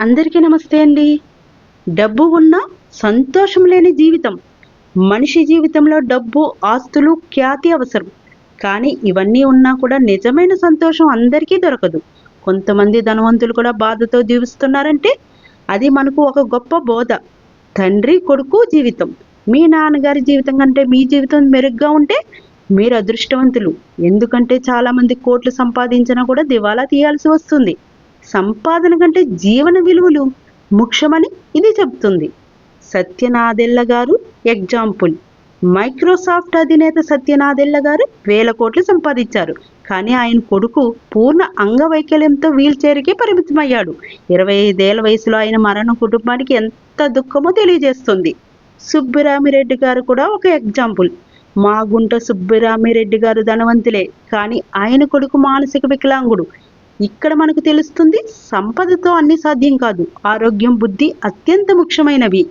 అందరికీ నమస్తే అండి. డబ్బు ఉన్న సంతోషం లేని జీవితం. మనిషి జీవితంలో డబ్బు ఆస్తులు ఖ్యాతి అవసరం. కానీ ఇవన్నీ ఉన్నా కూడా నిజమైన సంతోషం అందరికీ దొరకదు. కొంతమంది ధనవంతులు కూడా బాధతో జీవిస్తున్నారంటే అది మనకు ఒక గొప్ప బోధ. తండ్రి కొడుకు జీవితం. మీ నాన్నగారి జీవితం కంటే మీ జీవితం మెరుగ్గా ఉంటే మీరు అదృష్టవంతులు. ఎందుకంటే చాలామంది కోట్లు సంపాదించినా కూడా దివాలా తీయాల్సి వస్తుంది. సంపాదన కంటే జీవన విలువలు ముఖ్యమని ఇది చెబుతుంది. సత్యనాదెల్ల గారు ఎగ్జాంపుల్. మైక్రోసాఫ్ట్ అధినేత సత్యనాదెల్ల గారు వేల కోట్లు సంపాదించారు. కానీ ఆయన కొడుకు పూర్ణ అంగవైకల్యంతో వీల్ పరిమితమయ్యాడు. ఇరవై ఐదేళ్ళ వయసులో ఆయన మరణం కుటుంబానికి ఎంత దుఃఖమో తెలియజేస్తుంది. సుబ్బిరామిరెడ్డి గారు కూడా ఒక ఎగ్జాంపుల్. మా గుంట సుబ్బిరామిరెడ్డి గారు ధనవంతులే కానీ ఆయన కొడుకు మానసిక వికలాంగుడు. ఇక్కడ మనకు తెలుస్తుంది సంపదతో అన్ని సాధ్యం కాదు. ఆరోగ్యం బుద్ధి అత్యంత ముఖ్యమైనవి.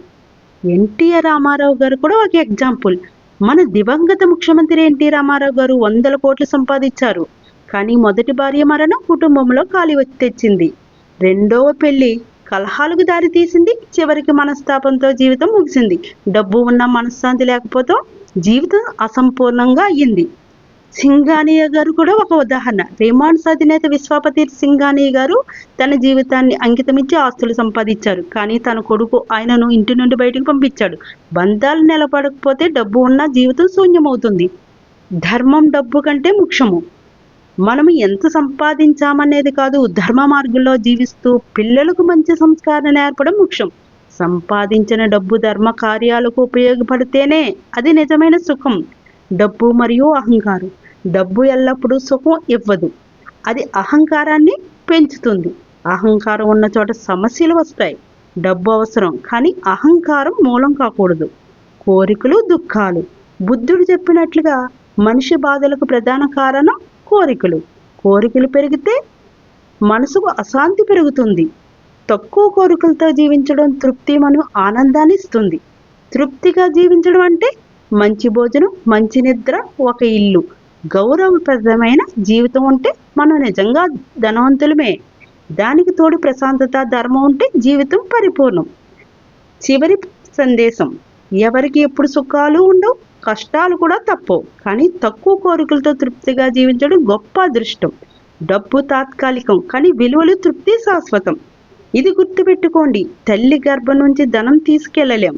ఎన్టీఆర్ రామారావు గారు కూడా ఒక ఎగ్జాంపుల్. మన దివంగత ముఖ్యమంత్రి ఎన్టీ రామారావు గారు వందల కోట్లు సంపాదించారు. కానీ మొదటి భార్య మరణం కుటుంబంలో ఖాళీ వచ్చి తెచ్చింది. రెండవ పెళ్ళి కలహాలకు దారి తీసింది. చివరికి మనస్తాపంతో జీవితం ముగిసింది. డబ్బు ఉన్న మనశ్శాంతి లేకపోతే జీవితం అసంపూర్ణంగా అయ్యింది. సింగానియా గారు కూడా ఒక ఉదాహరణ. రిమాండ్స్ అధినేత విశ్వాపతి సింఘానియ గారు తన జీవితాన్ని అంకితమిచ్చి ఆస్తులు సంపాదించారు. కానీ తన కొడుకు ఆయనను ఇంటి నుండి బయటకు పంపించాడు. బంధాలు నిలబడకపోతే డబ్బు ఉన్న జీవితం శూన్యమవుతుంది. ధర్మం డబ్బు కంటే ముఖ్యము. మనం ఎంత సంపాదించామనేది కాదు ధర్మ మార్గంలో జీవిస్తూ పిల్లలకు మంచి సంస్కారం నేర్పడం ముఖ్యం. సంపాదించిన డబ్బు ధర్మ కార్యాలకు ఉపయోగపడితేనే అది నిజమైన సుఖం డబ్బు మరియు అహంకారం. డబ్బు ఎల్లప్పుడూ సుఖం ఇవ్వదు. అది అహంకారాన్ని పెంచుతుంది. అహంకారం ఉన్న చోట సమస్యలు వస్తాయి. డబ్బు అవసరం కానీ అహంకారం మూలం కాకూడదు. కోరికలు దుఃఖాలు. బుద్ధుడు చెప్పినట్లుగా మనిషి బాధలకు ప్రధాన కారణం కోరికలు. కోరికలు పెరిగితే మనసుకు అశాంతి పెరుగుతుంది. తక్కువ కోరికలతో జీవించడం తృప్తి మనం ఆనందాన్ని ఇస్తుంది. తృప్తిగా జీవించడం అంటే మంచి భోజనం మంచి నిద్ర ఒక ఇల్లు. గౌరవప్రదమైన జీవితం ఉంటే మనం నిజంగా ధనవంతులమే. దానికి తోడు ప్రశాంతత ధర్మం ఉంటే జీవితం పరిపూర్ణం. చివరి సందేశం. ఎవరికి ఎప్పుడు సుఖాలు ఉండవు కష్టాలు కూడా తప్పవు. కానీ తక్కువ కోరికలతో తృప్తిగా జీవించడం గొప్ప అదృష్టం. డబ్బు తాత్కాలికం కానీ విలువలు తృప్తి శాశ్వతం. ఇది గుర్తుపెట్టుకోండి తల్లి గర్భం నుంచి ధనం తీసుకెళ్ళలేం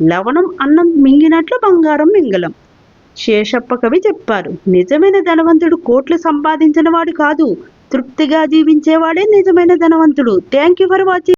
లవణం అన్నం మింగినట్లు బంగారం మింగలం. శేషప్ప కవి చెప్పారు నిజమైన ధనవంతుడు కోట్లు సంపాదించిన వాడు కాదు తృప్తిగా జీవించేవాడే నిజమైన ధనవంతుడు. Thank you for watching.